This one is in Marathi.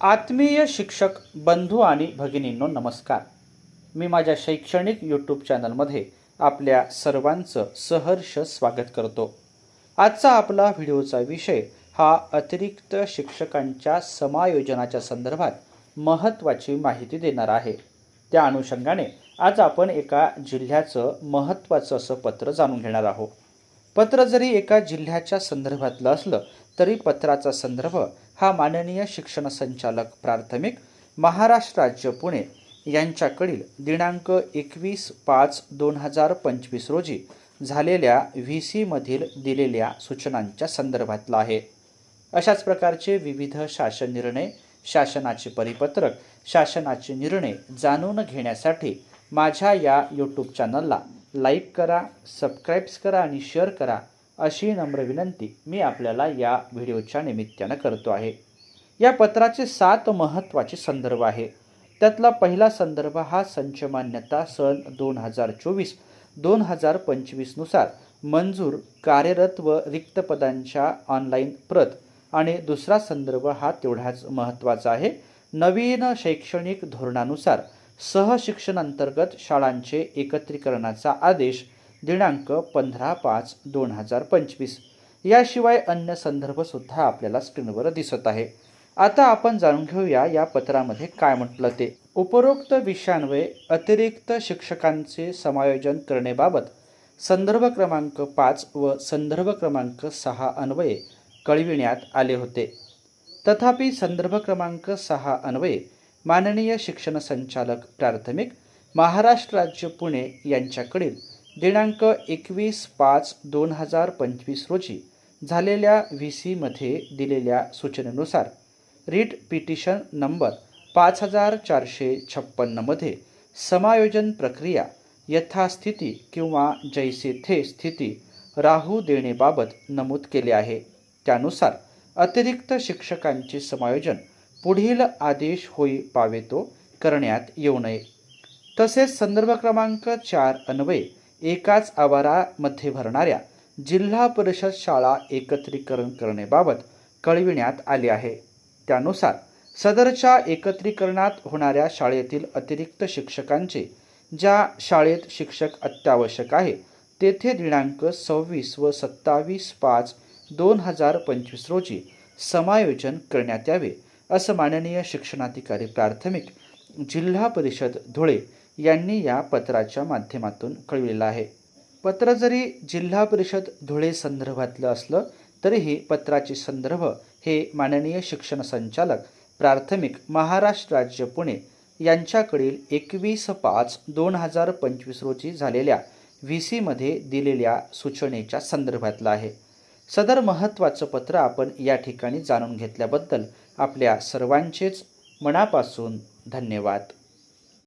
आत्मीय शिक्षक बंधू आणि भगिनींनो नमस्कार. मी माझ्या शैक्षणिक यूट्यूब चॅनलमध्ये आपल्या सर्वांचं सहर्ष स्वागत करतो. आजचा आपला व्हिडिओचा विषय हा अतिरिक्त शिक्षकांच्या समायोजनाच्या संदर्भात महत्त्वाची माहिती देणार आहे. त्या अनुषंगाने आज आपण एका जिल्ह्याचं महत्त्वाचं असं पत्र जाणून घेणार आहोत. पत्र जरी एका जिल्ह्याच्या संदर्भातलं असलं तरी पत्राचा संदर्भ हा माननीय शिक्षण संचालक प्राथमिक महाराष्ट्र राज्य पुणे यांच्याकडील दिनांक एकवीस पाच दोन हजार पंचवीस रोजी झालेल्या व्ही सीमधील दिलेल्या सूचनांच्या संदर्भातला आहे. अशाच प्रकारचे विविध शासन निर्णय शासनाचे परिपत्रक शासनाचे निर्णय जाणून घेण्यासाठी माझ्या या यूट्यूब चॅनलला लाईक करा सबस्क्राईब्स करा आणि शेअर करा अशी नम्र विनंती मी आपल्याला या व्हिडिओच्या निमित्तानं करतो आहे. या पत्राचे सात महत्त्वाचे संदर्भ आहे त्यातला पहिला संदर्भ हा संचमान्यता सन दोन हजार चोवीस दोन हजार पंचवीसनुसार मंजूर कार्यरत व रिक्त पदांच्या ऑनलाईन प्रत आणि दुसरा संदर्भ हा तेवढाच महत्त्वाचा आहे. नवीन शैक्षणिक धोरणानुसार सहशिक्षण अंतर्गत शाळांचे एकत्रीकरणाचा आदेश दिनांक पंधरा पाच दोन हजार पंचवीस. याशिवाय अन्य संदर्भसुद्धा आपल्याला स्क्रीनवर दिसत आहे. आता आपण जाणून घेऊया या पत्रामध्ये काय म्हटलं ते. उपरोक्त विषयांवये अतिरिक्त शिक्षकांचे समायोजन करण्याबाबत संदर्भ क्रमांक पाच व संदर्भ क्रमांक सहा अन्वये कळविण्यात आले होते. तथापि संदर्भ क्रमांक सहा अन्वये माननीय शिक्षण संचालक प्राथमिक महाराष्ट्र राज्य पुणे यांच्याकडील दिनांक एकवीस पाच दोन हजार पंचवीस रोजी झालेल्या व्ही सीमध्ये दिलेल्या सूचनेनुसार रीट पिटिशन नंबर पाच हजार चारशे छप्पन्नमध्ये समायोजन प्रक्रिया यथास्थिती किंवा जैसे थे स्थिती राहू देणेबाबत नमूद केले आहे. त्यानुसार अतिरिक्त शिक्षकांचे समायोजन पुढील आदेश होई पावेतो करण्यात येऊ नये. तसेच संदर्भ क्रमांक चार अन्वये एकाच आवारामध्ये भरणाऱ्या जिल्हा परिषद शाळा एकत्रीकरण करण्याबाबत कळविण्यात आले आहे. त्यानुसार सदरच्या एकत्रीकरणात होणाऱ्या शाळेतील अतिरिक्त शिक्षकांचे ज्या शाळेत शिक्षक अत्यावश्यक आहे तेथे दिनांक सव्वीस व सत्तावीस पाच दोन हजार पंचवीस रोजी समायोजन करण्यात यावे. असं माननीय शिक्षणाधिकारी प्राथमिक जिल्हा परिषद धुळे यांनी या पत्राच्या माध्यमातून कळविलेलं आहे. पत्र जरी जिल्हा परिषद धुळे संदर्भातलं असलं तरीही पत्राचे संदर्भ हे माननीय शिक्षण संचालक प्राथमिक महाराष्ट्र राज्य पुणे यांच्याकडील एकवीस पाच दोन हजार पंचवीस रोजी झालेल्या व्ही सीमध्ये दिलेल्या सूचनेच्या संदर्भातलं आहे. सदर महत्त्वाचं पत्र आपण या ठिकाणी जाणून घेतल्याबद्दल आपल्या सर्वांचेच मनापासून धन्यवाद.